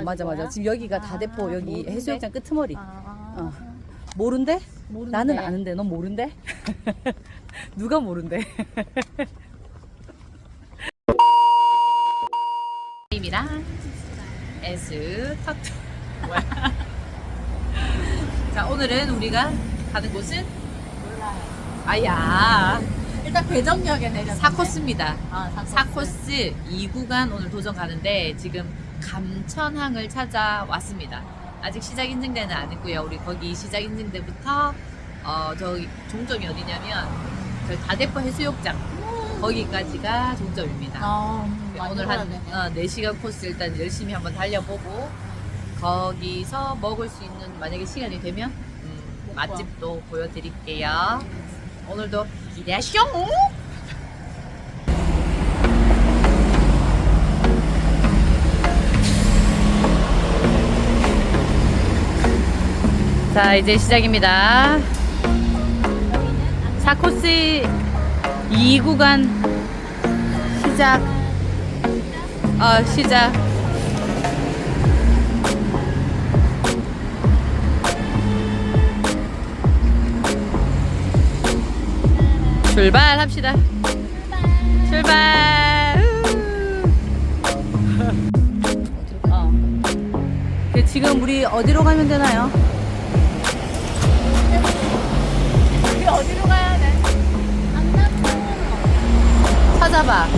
어 맞아 맞아. 지금 여기가 다대포 아, 여기 모르는데? 해수욕장 끄트머리. 아, 어. 모른데? 모르는데. 나는 아는데 넌 모른데? 누가 모른데? 임이랑 에스 탁투 자 오늘은 우리가 가는 곳은 몰라요. 아야 일단 배정역에 내렸는데. 4코스입니다 아, 4코스. 4코스 2구간 오늘 도전 가는데 지금 감천항을 찾아왔습니다 아직 시작 인증대는 안 했고요 우리 거기 시작 인증대부터 어 저기 종점이 어디냐면 저 다대포 해수욕장 거기까지가 종점입니다 아, 음, 많이 오늘 한. 어, 4시간 코스 일단 열심히 한번 달려보고 거기서 먹을 수 있는 만약에 시간이 되면 음, 맛집도 보여드릴게요. 오늘도 기대하시오! 자 이제 시작입니다. 4코스 2구간 시작 어, 시작. 출발합시다. 출발. 우. 어. 그 지금 우리 어디로 가면 되나요? 찾아봐.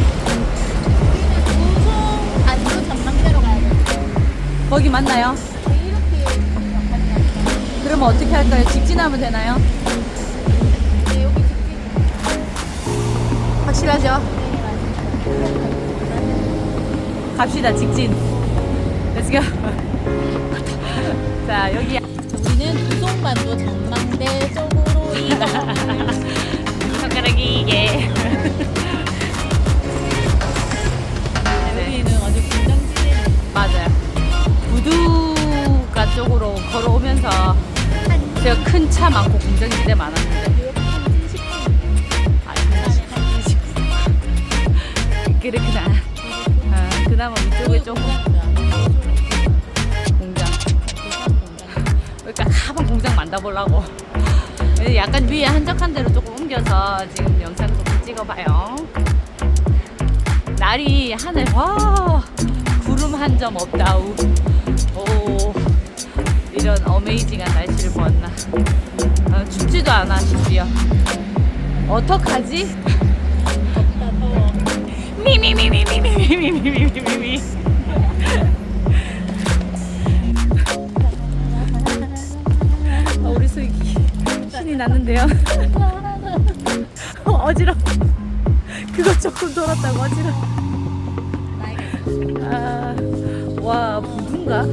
가야 돼. 거기 맞나요? 그러면 어떻게 할까요? 직진하면 되나요? 네, 여기 직진. 확실하죠? 갑시다, 직진. Let's go. 자, 여기 우리는 우송반도 전망대 쪽 만나보려고. 약간 위에 한적한 데로 조금 옮겨서 지금 영상 조금 찍어봐요. 날이 하늘 와 구름 한 점 없다우. 오 이런 어메이징한 날씨를 보았나. 아, 춥지도 않아 심지어. 어떡하지? 미미미미미미미미미미미. 신이 났는데요. 어, 어지러. 그거 조금 돌았다고 어지러. 아, 와 부두인가?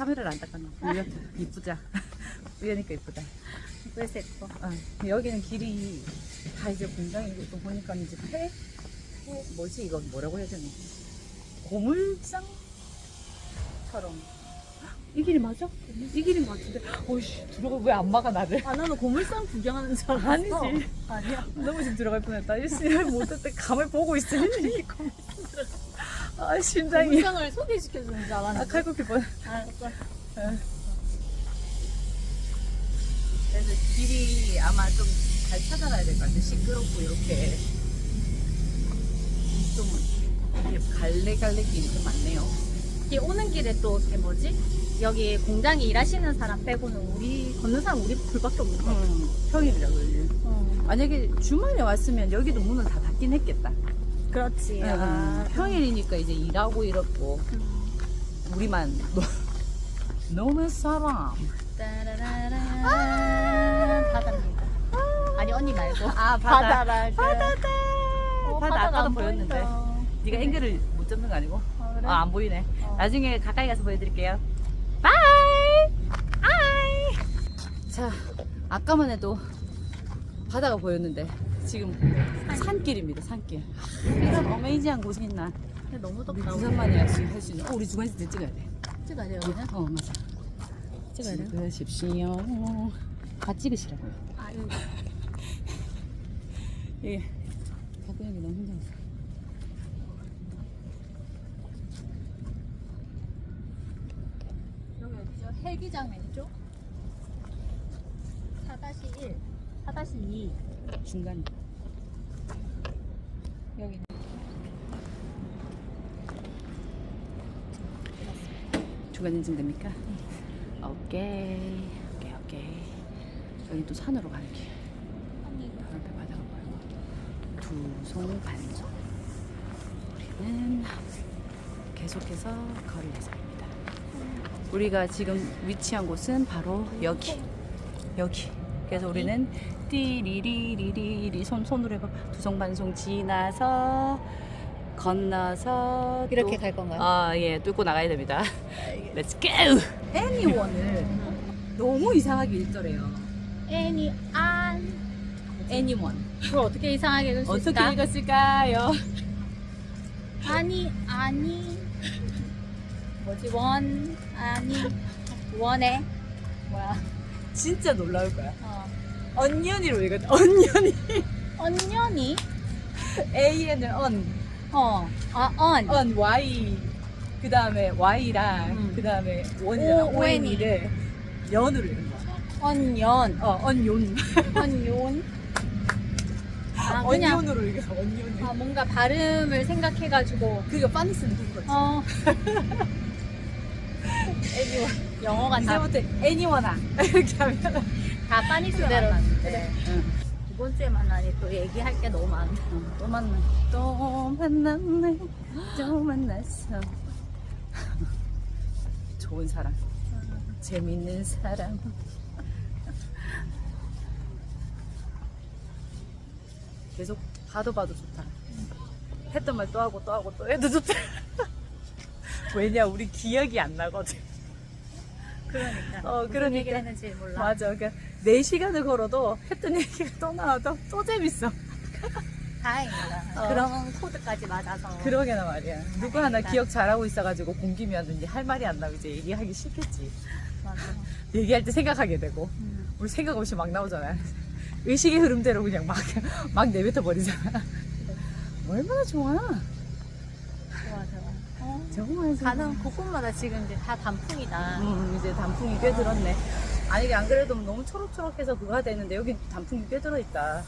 카메라를 안 닦았나? 우연, 이쁘자. 우연이니까 이쁘다. 그래서 예뻐. 어, 여기는 길이 다 이제 공장이고 또 보니까 이제 폐, 폐 뭐지 이건 뭐라고 해야 되나? 고물상처럼 이 길이 맞아? 이것 같은데 어이씨 들어가 왜 안 막아 나를? 아 나는 고물상 구경하는 줄 알았어. 아니지. 아니야. 너무 지금 들어갈 뻔했다. 일시 못할 때 감을 보고 있으니 아 심장이 고물상을 소개시켜주는 줄아 알았는데. 칼국수 뻔. 알았어. 그래서 길이 아마 좀 잘 찾아가야 될 것 같아. 시끄럽고 이렇게 좀 이게 갈래갈래 길이 좀 많네요. 이 오는 길에 또 이게 뭐지? 여기 공장에 일하시는 사람 빼고는 우리 걷는 사람 우리 둘밖에 없는 거. 음, 평일이라 그러지. 어. 만약에 주말에 왔으면 여기도 문을 다 닫긴 했겠다. 그렇지. 아, 음, 평일이니까 이제 일하고 이렇고 음. 우리만 노, 노는 사람. 따라라라. 바다입니다. 아니 아니 언니 말고. 아 바다라. 바다다. 어, 바다 아까도 안 보였는데. 보인다. 네가 앵글을 못 잡는 거 아니고? 어, 그래? 아 안 보이네. 어. 나중에 가까이 가서 보여드릴게요. 바이. 아이. 자 아까만 해도 바다가 보였는데 지금 산길입니다. 산길. 이런 어메이지한 곳이 있나? 근데 너무 우리 덥다. 부산만이 할수 있는. 어, 우리 중간에서 찍어야 돼. 찍어야 돼요 여기는? 어 맞아. 찍어야 돼요? 찍으십시오. 다 찍으시라고요. 아 여기. 예. 박근영이 너무 힘들었어. 여기 어디죠? 헬기장 왼쪽? 4-1 4-2 중간에. 여기 중간 인증 됩니까? 오케이. 오케이, 오케이. 여기 또 산으로 가는 길. 바로 앞에 바다가 보이고. 두송 반송. 우리는 계속해서 걸을 예정입니다. 우리가 지금 위치한 곳은 바로 여기. 여기. 그래서 우리는 띠리리리리리 손 손으로 해봐. 두송 반송 지나서 건너서 이렇게 또- 갈 건가요? 아, 예, 뚫고 나가야 됩니다. Let's go! Anyone을 너무 이상하게 읽더래요. 애니 안 Anyone. 그걸 어떻게 이상하게 읽을 수 어떻게 있을까? 읽었을까요? 아니 아니 뭐지 원 아니 원해 뭐야 진짜 놀라울 거야. 어. 언년이로 읽었다. 언년이. 언년이 A는 on, 어아언 on Y. 그 다음에 Y랑 음. 그 다음에 원이랑 O, N 이. ON이를 연으로 읽은 거야. 언연 어, 언yon. 언yon 아 그냥 언연으로 읽어. 언연이. 아, 뭔가 발음을 생각해가지고 그게 빠니 쓰는 그거지. 어 Anyone. 영어가 다, 이제부터 Anyone아 이렇게 하면 다 파니스 대로. 그래. 응. 이번 주에 만나니 또 얘기할 게 너무 어, 또 만나. 또 만났네. 또 만났어. 좋은 사람. 재밌는 사람. 계속 봐도 봐도 좋다. 했던 말 또 하고 또 하고 또 해도 좋다. 왜냐 우리 기억이 안 나거든 그러니까 어, 무슨 그러니까. 얘기를 했는지 몰라 맞아 그러니까 4시간을 걸어도 했던 얘기가 또 나와도 또 재밌어 다행이다 어. 그런 코드까지 맞아서 그러게나 말이야. 누구 하나 다행이다. 기억 잘하고 있어가지고 공기면 이제 할 말이 안 나고 이제 얘기하기 싫겠지. 맞아 얘기할 때 생각하게 되고. 음. 우리 생각 없이 막 나오잖아. 의식의 흐름대로 그냥 막, 막 내뱉어 버리잖아. 얼마나 좋아 좋아. 가는 곳곳마다 지금 이제 다 단풍이다. 음, 이제 단풍이 꽤 들었네. 아니, 안 그래도 너무 초록초록해서 그거 되는데 여기 단풍이 꽤 들어있다.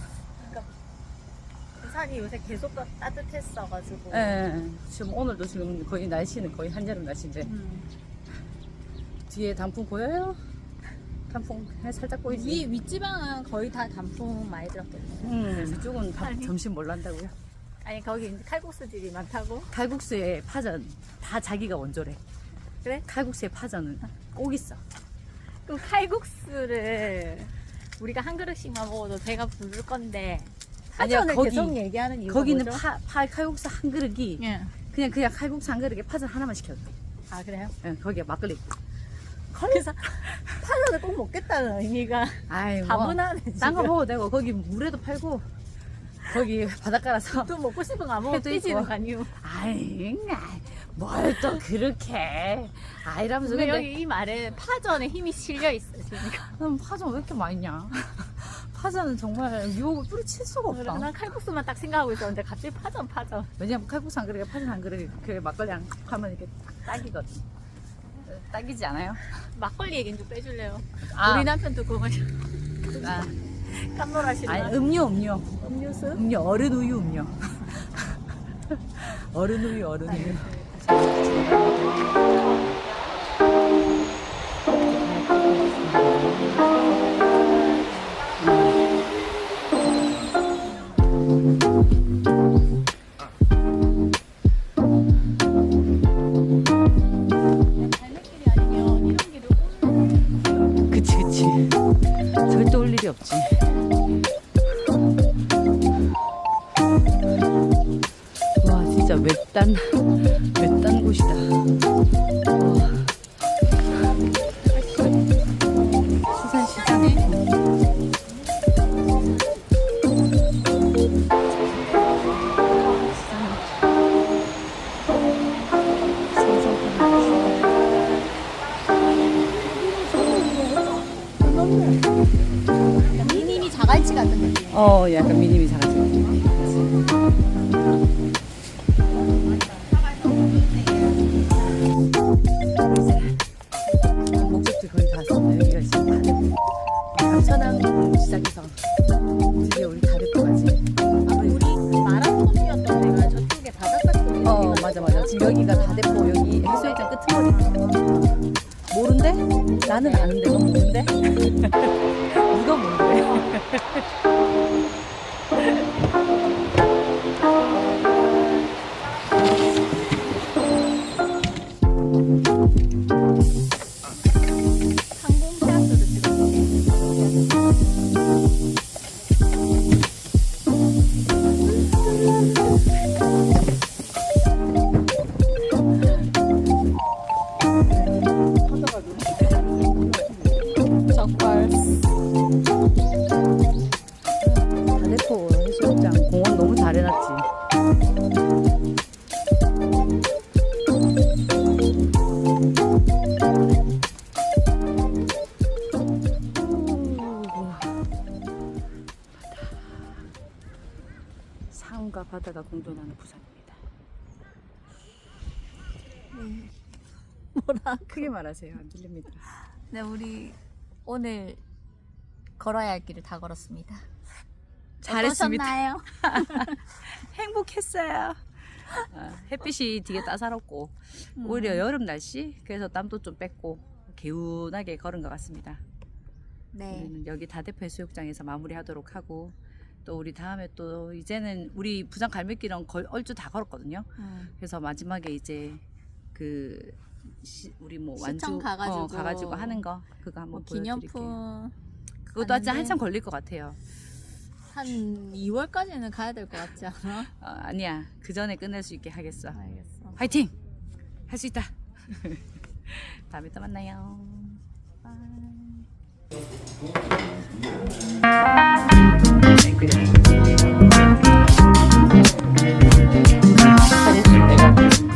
부산이 요새 계속 따- 따뜻했어가지고. 예. 지금 오늘도 지금 거의 날씨는 거의 한여름 날씨인데. 음. 뒤에 단풍 보여요? 단풍 살짝 보이지? 위 윗지방은 거의 다 단풍 많이 들었겠네. 음, 이쪽은 다 아니. 점심 뭘 한다고요? 아니 거기 이제 칼국수집이 많다고. 칼국수의 파전 다 자기가 원조래. 그래? 칼국수의 파전은 꼭 있어. 그럼 칼국수를 우리가 한 그릇씩만 먹어도 배가 부를 건데. 아니야, 파전을 거기- 계속 얘기하는 이유가 거기는 뭐죠? 파, 파 칼국수 한 그릇이 예. 그냥 그냥 칼국수 한 그릇에 파전 하나만 시켜도 돼. 아 그래요? 응, 거기에 막걸리. 그래서 파전을 꼭 먹겠다는 의미가 아이 뭐. 다분하네 지금. 딴거 먹어도 되고 거기 물에도 팔고 거기 바닷가라서 또 먹고 싶은 거 아무거나 해도 삐지는 있고. 거 아니오. 아이 뭘 또 그렇게 아이라면서 근데 근데 여기 이 말에 파전에 힘이 실려 있어 지금. 난 파전 왜 이렇게 많이 냐 파전은 정말 유혹을 뿌리칠 수가 없다. 난 칼국수만 딱 생각하고 있었는데 갑자기 파전 파전. 왜냐면 칼국수 한 그릇에 파전 한 그릇에 그 막걸리 한 하면 이렇게 딱 딱이거든. 어, 딱이지 않아요? 막걸리 얘기는 좀 빼줄래요? 아. 우리 남편도 그거 마셔. 아, 깜놀하시나? 아니 음료 음료 음료수? 음료 어른 우유 음료. 어른 우유 어른 우유. 외딴 외딴 곳이다. 와. 수산시장에 미니미 자갈치 같은 느낌. 어 약간 미니미 사가지 나는 아는데 너 모른데? 누가 모른 산과 바다가 공존하는 부산입니다. 뭐라? 크게 말하세요. 안 들립니다. 네, 우리 오늘 걸어야 할 길을 다 걸었습니다. 잘했습니다. 행복했어요. 어, 햇빛이 되게 따사롭고 음. 오히려 여름 날씨 그래서 땀도 좀 뺐고 개운하게 걸은 것 같습니다. 네. 여기 다대포 해수욕장에서 마무리하도록 하고 또 우리 다음에 또 이제는 우리 부산 갈매길은 걸, 얼추 다 걸었거든요. 음. 그래서 마지막에 이제 그 시- 우리 뭐 완주 시청 가가지고 어, 가가지고 하는 거 그거 뭐 한번 보여드릴게요. 기념품 그것도 아직 한참 걸릴 것 같아요. 한 2월까지는 가야 될 것 같지 않아? 어, 아니야 그 전에 끝낼 수 있게 하겠어. 알겠어. 화이팅! 할 수 있다. 다음에 또 만나요. 바이. Thank you.